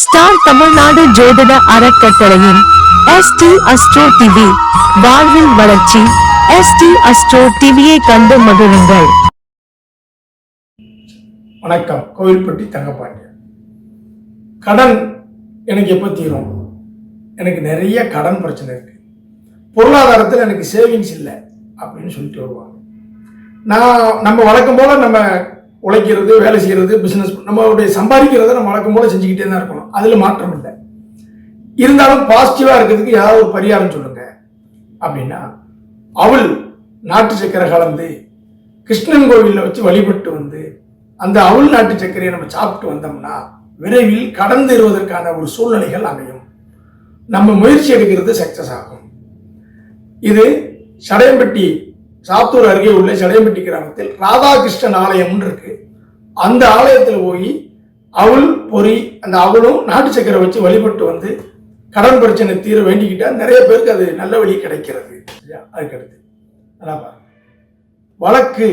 Star Tamil Nadu ஜோதிட அறக்கட்டளையின் ST astro TV வாழ்வில் வளர்ச்சி எஸ்டி அஸ்ட்ரோ டிவியை கண்டு மகிழுங்கள். வணக்கம். கோவில்பட்டி தங்கப்பாண்டியன் கடன் எனக்கு எப்போ தீரும்? எனக்கு நிறைய கடன் பிரச்சனை இருக்கு. பொருளாதாரத்தில் எனக்கு சேவிங்ஸ் இல்லை அப்படின்னு சொல்லிட்டு வருவாங்க. நான் நம்ம வழக்கம் போல நம்ம உழைக்கிறது வேலை செய்கிறது பிஸ்னஸ் நம்மளுடைய சம்பாதிக்கிறத நம்ம வழக்கம் போல செஞ்சுக்கிட்டே தான் இருக்கணும். அதில் மாற்றம் இல்லை. இருந்தாலும் பாசிட்டிவாக இருக்கிறதுக்கு ஏதாவது ஒரு பரிகாரம் சொல்லுங்க. அப்படின்னா அவள் நாட்டு சக்கரை கலந்து கிருஷ்ணன் கோவிலில் வச்சு வழிபட்டு வந்து அந்த அவள் நாட்டு சர்க்கரையை நம்ம சாப்பிட்டு வந்தோம்னா விரைவில் கடந்துருவதற்கான ஒரு சூழ்நிலைகள் அமையும். நம்ம முயற்சி எடுக்கிறது சக்சஸ் ஆகும். இது சடையம்பட்டி சாத்தூர் அருகே உள்ள சடையம்பட்டி கிராமத்தில் ராதாகிருஷ்ணன் ஆலயம்னு இருக்கு. அந்த ஆலயத்தில் போய் அவள் பொறி அந்த அவளும் நாட்டு சக்கரை வச்சு வழிபட்டு வந்து கடன் பிரச்சனை தீர வேண்டிக்கிட்டா நிறைய பேருக்கு அது நல்ல வழி கிடைக்கிறது. அதுக்கடுத்து. வழக்கு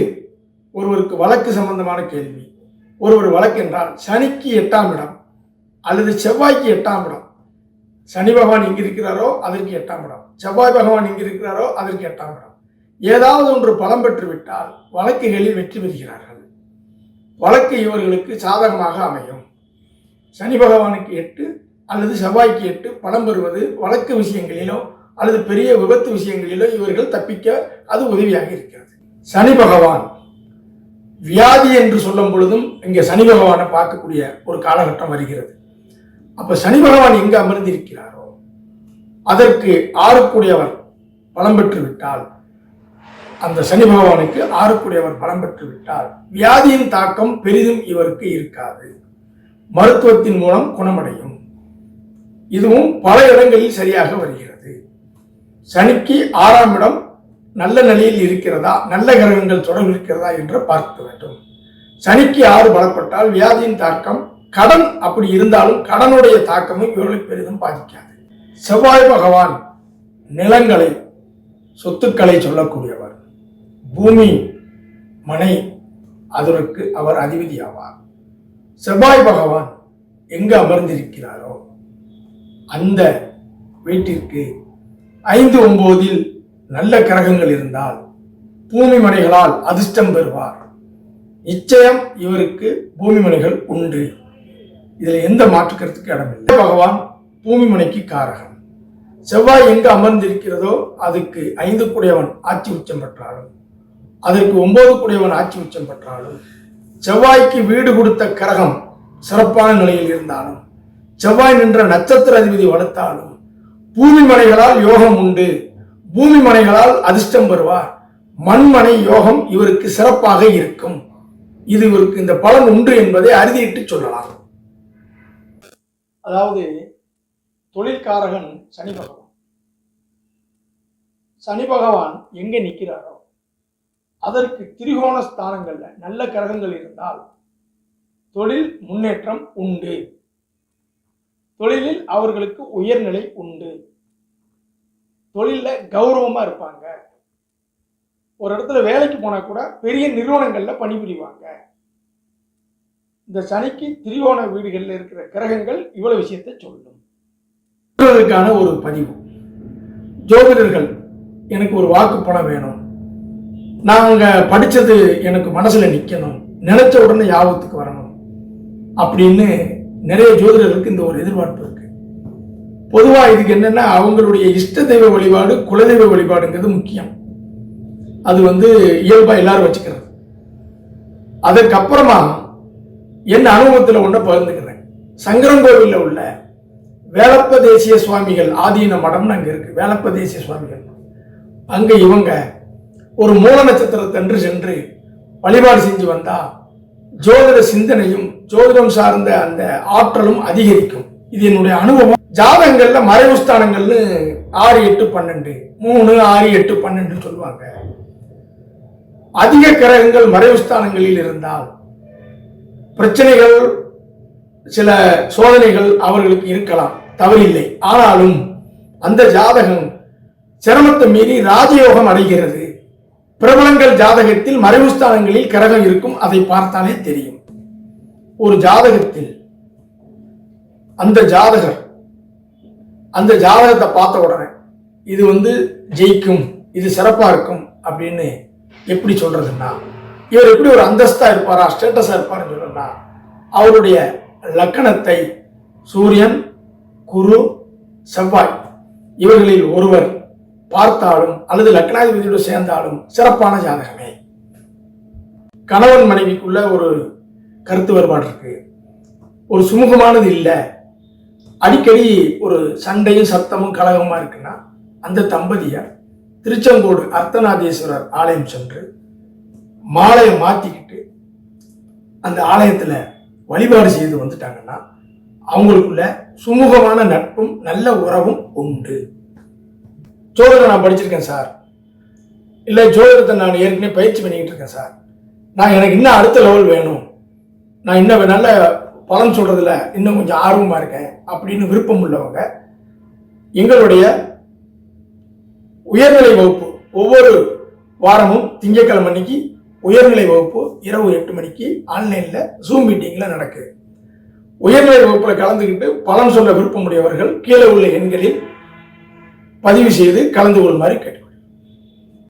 ஒருவருக்கு வழக்கு சம்பந்தமான கேள்வி. ஒருவர் வழக்கு என்றால் சனிக்கு எட்டாம் இடம் அல்லது செவ்வாய்க்கு எட்டாம் இடம். சனி பகவான் இங்கே இருக்கிறாரோ அதற்கு எட்டாம் இடம். செவ்வாய் பகவான் இங்கே இருக்கிறாரோ அதற்கு எட்டாம் இடம். ஏதாவது ஒன்று பலம் பெற்றுவிட்டால் வழக்குகளில் வெற்றி பெறுகிறார்கள். வழக்கு இவர்களுக்கு சாதகமாக அமையும். சனி பகவானுக்கு எட்டு அல்லது செவ்வாய்க்கு எட்டு பலம் பெறுவது வழக்கு விஷயங்களிலோ அல்லது பெரிய விபத்து விஷயங்களிலோ இவர்கள் தப்பிக்க அது உதவியாக இருக்கிறது. சனி பகவான் வியாதி என்று சொல்லும் பொழுதும் இங்கே சனி பகவானை பார்க்கக்கூடிய ஒரு காலகட்டம் வருகிறது. அப்போ சனி பகவான் எங்க அமர்ந்திருக்கிறாரோ அதற்கு ஆறக்கூடியவர் பலம் பெற்று விட்டால் அந்த சனி பகவானுக்கு ஆறுக்குடையவர் பலம் பெற்று விட்டார் வியாதியின் தாக்கம் பெரிதும் இவருக்கு இருக்காது. மருத்துவத்தின் மூலம் குணமடையும். இதுவும் பல இடங்களில் சரியாக வருகிறது. சனிக்கு ஆறாம் இடம் நல்ல நிலையில் இருக்கிறதா நல்ல கிரகங்கள் தொடர்பு இருக்கிறதா என்று பார்க்க வேண்டும். சனிக்கு ஆறு பலப்பட்டால் வியாதியின் தாக்கம் கடன் அப்படி இருந்தாலும் கடனுடைய தாக்கமும் இவர்களை பெரிதும் பாதிக்காது. செவ்வாய் பகவான் நிலங்களை சொத்துக்களை சொல்லக்கூடியவர். பூமி மனை அதற்கு அவர் அதிபதி ஆவார் செவ்வாய் பகவான் எங்கு அமர்ந்திருக்கிறாரோ அந்த வீட்டிற்கு ஐந்து ஒன்பதில் நல்ல கிரகங்கள் இருந்தால் பூமி மனைகளால் அதிர்ஷ்டம் பெறுவார். நிச்சயம் இவருக்கு பூமி மனைகள் உண்டு. இதில் எந்த மாற்று இடமில்லை பகவான் பூமி மனைக்கு காரகன் செவ்வாய் எங்கு அமர்ந்திருக்கிறதோ அதுக்கு ஐந்து கூடியவன் ஆட்சி உச்சம் பெற்றாலும் அதற்கு ஒன்பது கூடியவன் ஆட்சி உச்சம் பெற்றாலும் செவ்வாய்க்கு வீடு கொடுத்த கரகம் சிறப்பான நிலையில் இருந்தாலும் செவ்வாய் நின்ற நட்சத்திர அதிபதி வளர்த்தாலும் பூமி மனைகளால் யோகம் உண்டு. பூமி மனைகளால் அதிர்ஷ்டம் பெறுவார். மண்மனை யோகம் இவருக்கு சிறப்பாக இருக்கும். இது இவருக்கு இந்த பலன் உண்டு என்பதை அறுதியிட்டு சொல்லலாம். அதாவது தொழில்காரகன் சனி பகவான். சனி பகவான் எங்க நிற்கிறாரோ அதற்கு திரிகோண ஸ்தானங்கள்ல நல்ல கிரகங்கள் இருந்தால் தொழில் முன்னேற்றம் உண்டு. தொழிலில் அவர்களுக்கு உயர்நிலை உண்டு. தொழிலில் கௌரவமா இருப்பாங்க. ஒரு இடத்துல வேலைக்கு போனா கூட பெரிய நிறுவனங்கள்ல பணிபுரிவாங்க. இந்த சனிக்கு திரிகோண வீடுகளில் இருக்கிற கிரகங்கள் இவ்வளவு விஷயத்தை சொல்லும். ஒரு பதிவு. ஜோதிடர்கள் எனக்கு ஒரு வாக்கு பணம் வேணும். நாங்கள் படித்தது எனக்கு மனசில் நிற்கணும் நினைச்ச உடனே யாபத்துக்கு வரணும். அப்படின்னு நிறைய ஜோதிடர்களுக்கு இந்த ஒரு எதிர்பார்ப்பு இருக்கு. பொதுவாக இதுக்கு என்னென்னா அவங்களுடைய இஷ்ட தெய்வ வழிபாடு குலதெய்வ வழிபாடுங்கிறது முக்கியம். அது வந்து இயல்பாக எல்லாரும் வச்சுக்கிறது. அதற்கப்புறமா என் அனுபவத்தில் ஒன்றை பகிர்ந்துக்கிறேன். சங்கரங்கோவிலில் உள்ள வேலப்ப தேசிய சுவாமிகள் ஆதீன மடம்னு அங்கே இருக்கு. வேலப்ப தேசிய சுவாமிகள். அங்கே இவங்க ஒரு மூல நட்சத்திரத்தன்று சென்று வழிபாடு செஞ்சு வந்தா ஜோதிட சிந்தனையும் ஜோதிடம் சார்ந்த அந்த ஆற்றலும் அதிகரிக்கும். இது என்னுடைய அனுபவம். ஜாதகங்கள்ல மறைவு ஸ்தானங்கள்னு ஆறு எட்டு பன்னெண்டு. மூணு ஆறு எட்டு பன்னெண்டு சொல்லுவாங்க. அதிக கிரகங்கள் மறைவு ஸ்தானங்களில் இருந்தால் பிரச்சனைகள் சில சோதனைகள் அவர்களுக்கு இருக்கலாம். தவறில்லை. ஆனாலும் அந்த ஜாதகம் சிரமத்தை மீறி ராஜயோகம் அடைகிறது. பிரபலங்கள் ஜாதகத்தில் மறைவு ஸ்தானங்களில் கிரகம் இருக்கும் அதை பார்த்தாலே தெரியும். ஒரு ஜாதகத்தில் அந்த ஜாதகர் அந்த ஜாதகத்தை பார்த்த உடனே இது வந்து ஜெயிக்கும் இது சிறப்பாக இருக்கும் அப்படின்னு எப்படி சொல்றதுன்னா இவர் எப்படி ஒரு அந்தஸ்தா இருப்பாரா ஸ்டேட்டஸா இருப்பாருன்னு சொல்லணும்னா அவருடைய லக்கணத்தை சூரியன் குரு செவ்வாய் இவர்களில் ஒருவர் பார்த்தாலும் அல்லது லக்னாதிபதியோடு சேர்ந்தாலும் சிறப்பான ஜாதகமே. கணவன் மனைவிக்குள்ள ஒரு கருத்து வேறுபாடு இருக்கு. ஒரு சுமூகமானது இல்லை. அடிக்கடி ஒரு சண்டையும் சத்தமும் கலகமா இருக்குன்னா அந்த தம்பதியர் திருச்செங்கோடு அர்த்தநாதீஸ்வரர் ஆலயம் சென்று மாலையை மாற்றிக்கிட்டு அந்த ஆலயத்தில் வழிபாடு செய்து வந்துட்டாங்கன்னா அவங்களுக்குள்ள சுமூகமான நட்பும் நல்ல உறவும் உண்டு. ஜோதிடம் நான் படிச்சிருக்கேன் சார். இல்லை ஜோதிடத்தை நான் ஏற்கனவே பயிற்சி பண்ணிக்கிட்டு இருக்கேன் சார். நான் எனக்கு இன்னும் அடுத்த லெவல் வேணும். நான் இன்னும் நல்ல பலன் சொல்கிறதுல இன்னும் கொஞ்சம் ஆர்வமாக இருக்கேன் அப்படின்னு விருப்பம் உள்ளவங்க எங்களுடைய உயர்நிலை வகுப்பு ஒவ்வொரு வாரமும் திங்கட்கிழமை அன்னைக்கு உயர்நிலை வகுப்பு இரவு எட்டு மணிக்கு ஆன்லைனில் ஜூம் மீட்டிங்கில் நடக்குது. உயர்நிலை வகுப்பில் கலந்துக்கிட்டு பலன் சொல்ல விருப்பமுடையவர்கள் கீழே உள்ள எண்களில் பதிவு செய்து கலந்து கொள்ளுமாறு கேட்டுக்கொள்கிறேன்.